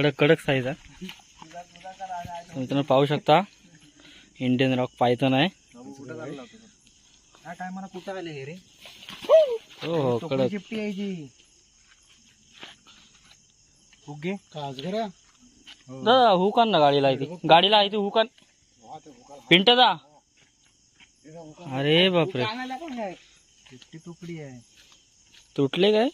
कडक कडक साईज आहे. मित्रांनो पाहू शकता. इंडियन रॉक पायथन आहे. कुठं आले हे रे हो हो कडक चिपटी यायची फुगे काजगरा दादा हुक आण ना गाडीला इथे. गाडीला आहे ते हुक आण. पिंट जा अरे बापरे. तुकडी आहे. तुटले काय?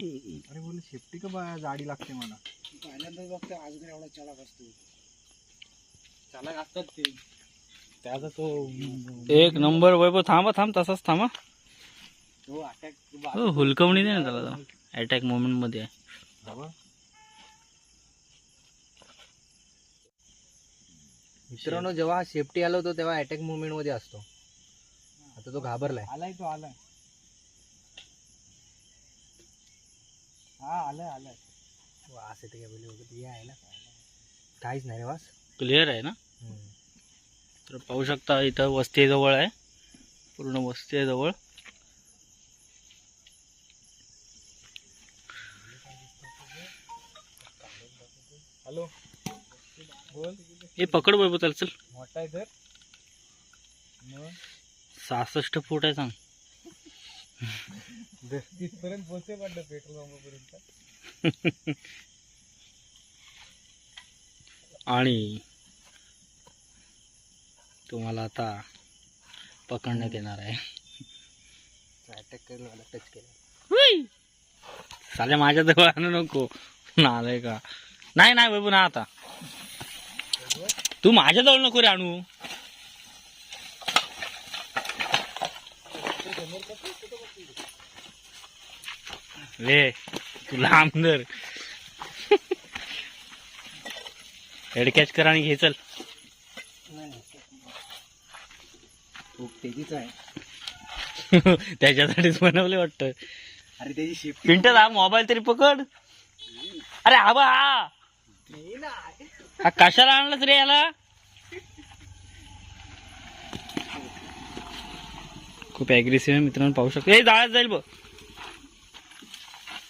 अरे बोल शेपटी का बा जाडी लागते मला. पहिल्यांदा बघते आजगर एवढा चालाक असतो. चालाक असतात ते. त्याचा तो एक नंबर वैभव थांबा थांब तसाच थांबा. तो अटॅक हो हुलकवणी दे ना त्याला अटॅक मोमेंटमध्ये. आहे मित्रांनो जेव्हा हा शेपटी आलो होतो तेव्हा अटॅक मुवमेंटमध्ये असतो. आता तो घाबरलाय. आलाय तो आलाय. हा आलाय आलाय. वास येते काय वगैरे आहे ना. काहीच नाही रे वास. क्लिअर आहे ना? तर पाहू शकता इथं वस्ती जवळ आहे. पूर्ण वस्ती आहे जवळ हॅलो. बोल. हे पकड त्याला चल मोठा आहे तर सहासष्ट फूट आहे सांग. तिथपर्यंत पोहोचे पडलं पेट्रोल पंपापर्यंत. आणि तुम्हाला आता पकडण्यात येणार आहे. अटॅक केलं मला टच केलं साल्या माझ्या जवळ आणू नको. नालाय का? नाही नाही बाबू ना आता. तू माझ्या जवळ नको रे आणू. ले तू लांब धर. हेड कॅच कर आणि घे चल. खूप तेजीच आहे. त्याच्यासाठीच बनवले वाटतं. अरे त्याची शिफ्ट पिंटर हा मोबाईल तरी पकड. अरे हा बा हा. हा कशाला आणलाच रे याला? खूप अग्रेसिव्ह आहे मित्रांनो पाहू शकतो. हे जाळ्यात जाईल बघ.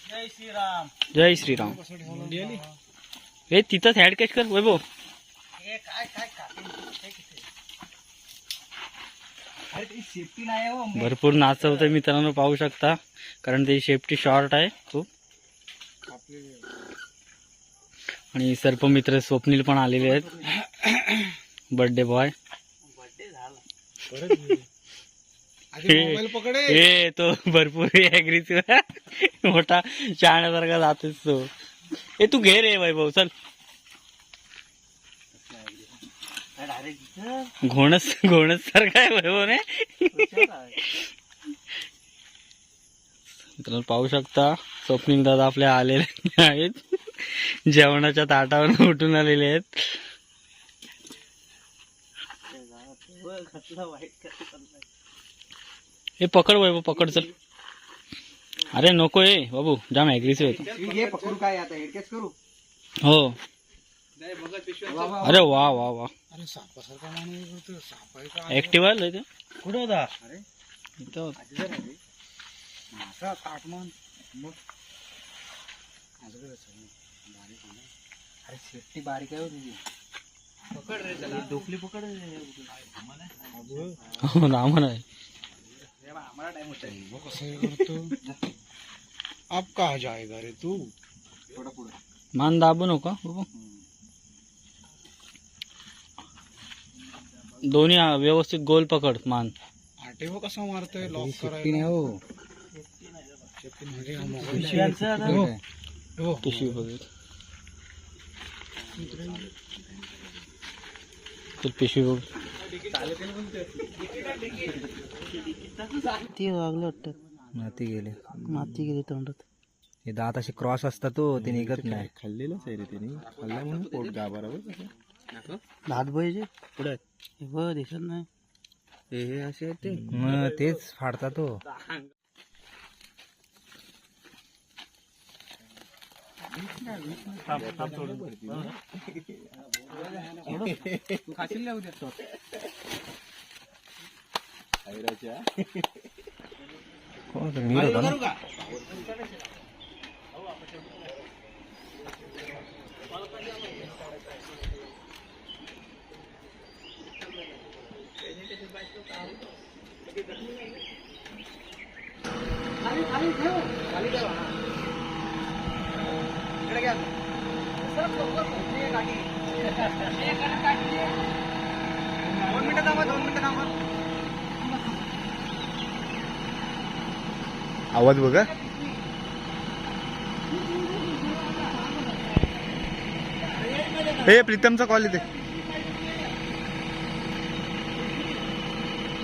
जय श्रीराम. जय श्रीराम. हे तिथंच हॅड कॅच कर. वैभव. हे काय काय अरे ती सेफ्टी नाही आहे हो भरपूर नाचवतंय मित्रांनो पाहू शकता. कारण त्याची सेफ्टी शॉर्ट आहे खूप. आणि सर्पमित्र स्वप्नील पण आलेले आहेत. बर्थडे बॉय मोबाईल पकडे. हे तो भरपूर अग्रेसिव्ह मोठा शहाण्यासारखा जातोच तो. हे तू घे रे वैभव चल. घोणस घोणस सारखा आहे वैभव ने. मित्रांनो पाहू शकता स्वप्नील दादा आपले आलेले आहेत जेवणाच्या ताटावर उठून आलेले आहेत. हे पकड वैभव पकड चल. अरे नको हे बाबू जाम अग्रेसिव्ह होतो हे पकडू काय आता? हेडकॅच करू? हो. अरे वा वा वा. अरे सापासारखा माणूस करतो साप आहे? का ऍक्टिव्ह आहे इथे कुठं होता? अरे. इथं होता. माझा मग. आहे. बारीक. अरे शेपटी बारीक आहे हो तुझी. पकड रे त्याला डोकली पकड हो नामन आहे आम्हाला टाइम होता वो कसं करतो अब कहा जाएगा रे तू? थोडं पुढे मान दाबू नका बाबू? दोन्ही व्यवस्थित गोल पकड मान। आटे वो। कसा मारतोय लॉक शेपटी नाही हो. पिशवी बघ तू पिशवी बघ ती वागलं वाटतं. माती गेले. माती गेली तोंडात. हे दात असे क्रॉस असतात तो ते निघत नाही. खाल्लेलंच आहे रे त्याने खाल्ला म्हणून पोट गाभारावर दात पाहिजे. पुढे हो दिसत नाही. हे हे असे ते. मग तेच फाडतात तो कोण होतं? मीर होता ना? दोन मिनिटं थांबा दोन मिनिटं थांबा. आवाज बघा. हे प्रीतमचा कॉल येते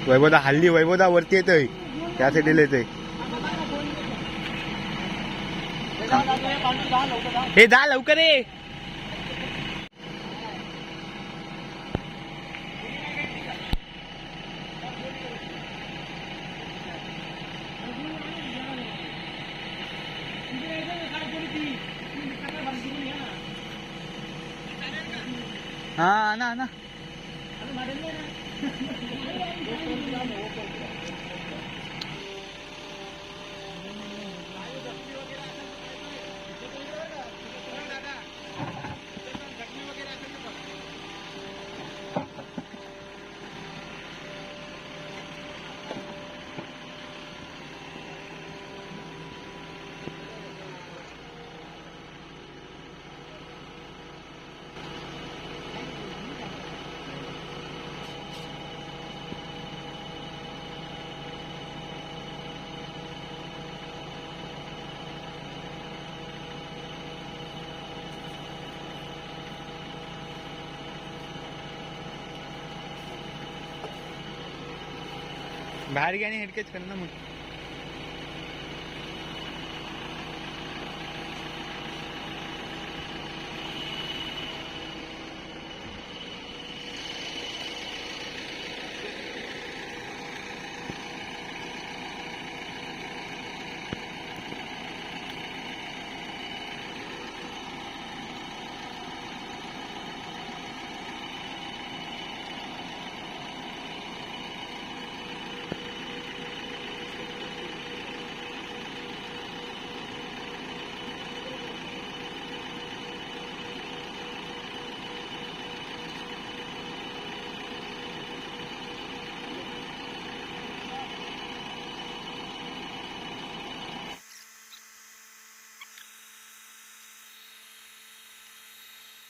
वैभवदा हल्ली वैभवदा वरती येतोय. त्यासाठी येतोय हे जा लवकर ये. हा ना ना. बाहेर घ्या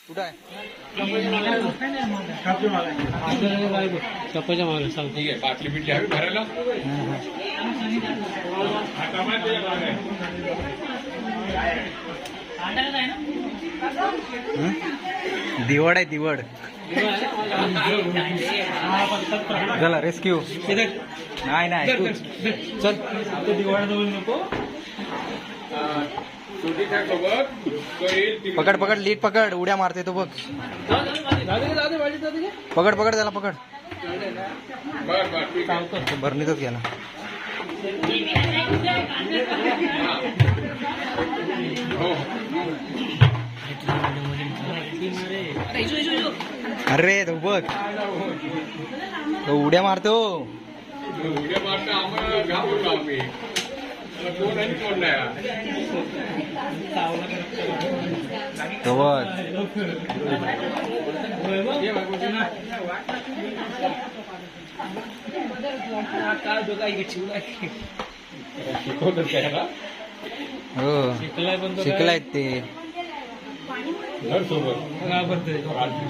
कुठं आहे? मागे. सांग ठीक आहे बाटली बिटली हवी भरायला दिवड आहे दिवड. चला रेस्क्यू नाही नाही. चल येईल ती पकड पकड लीट पकड उड्या मारते तो बघ. पकड पकड त्याला पकड. भरणीतच गेला अरे तो बघ. तो उड्या मारतो उद्या मारता. हो. शिकलाय ते.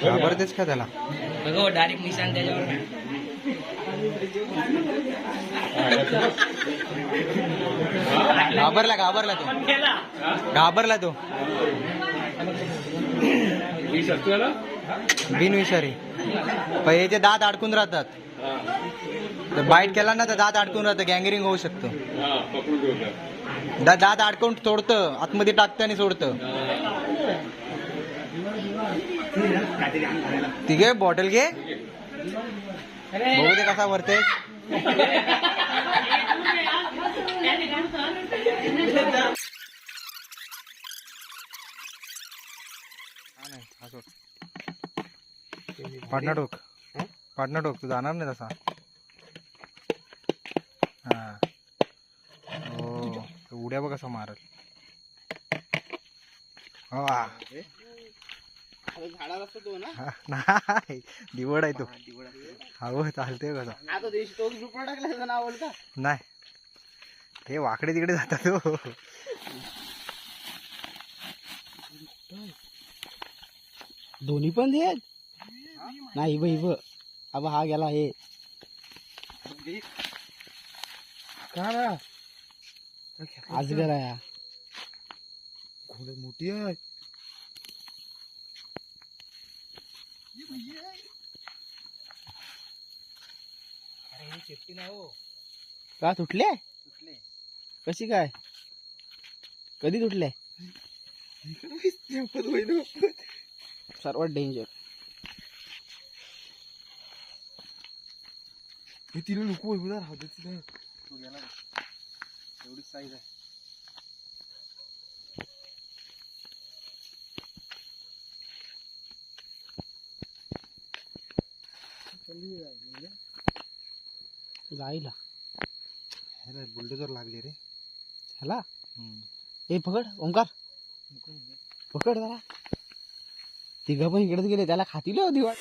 घाबरतेच का त्याला? डायरेक्ट निशाण त्याच्यावर. घाबरला घाबरला तो. घाबरला तो. बिन विषारी बिनविषारी पण याचे दात अडकून राहतात. तर बाईट केला ना तर दात अडकून राहतं गँगरिंग होऊ शकतो. दा दात अडकून सोडतं आतमध्ये टाकतं आणि सोडतं. ती घे बॉटल घे. बघू दे कसा वरते पाटणा टोक पाटणा टोक तू जाणार नाही तसा. हा. हो उड्या बघ कसा मारल. वा. झाडावर असतो तो ना. हा, नाही दिवड आहे तो. हो चालते कसा तो ग्रुपवर टाकला त्याचं नाव का नाही. हे वाकडे तिकडे जातात हो. दोन्ही पण दे. नाही बाई ब अब हा गेला हे. का रा? आज गेला या. घोडे मोठी आहे. का तुटले? कशी काय? कधी तुटले? सर्वात डेंजर हे तिला नको उभं राहू दे तिला. एवढी साईज आहे. जाईला बुलडोजर लागले रे. ह्याला? ए पकड ओंकार. पकड. जरा. तिघं पण इकडेच गेले त्याला खातील होती वाट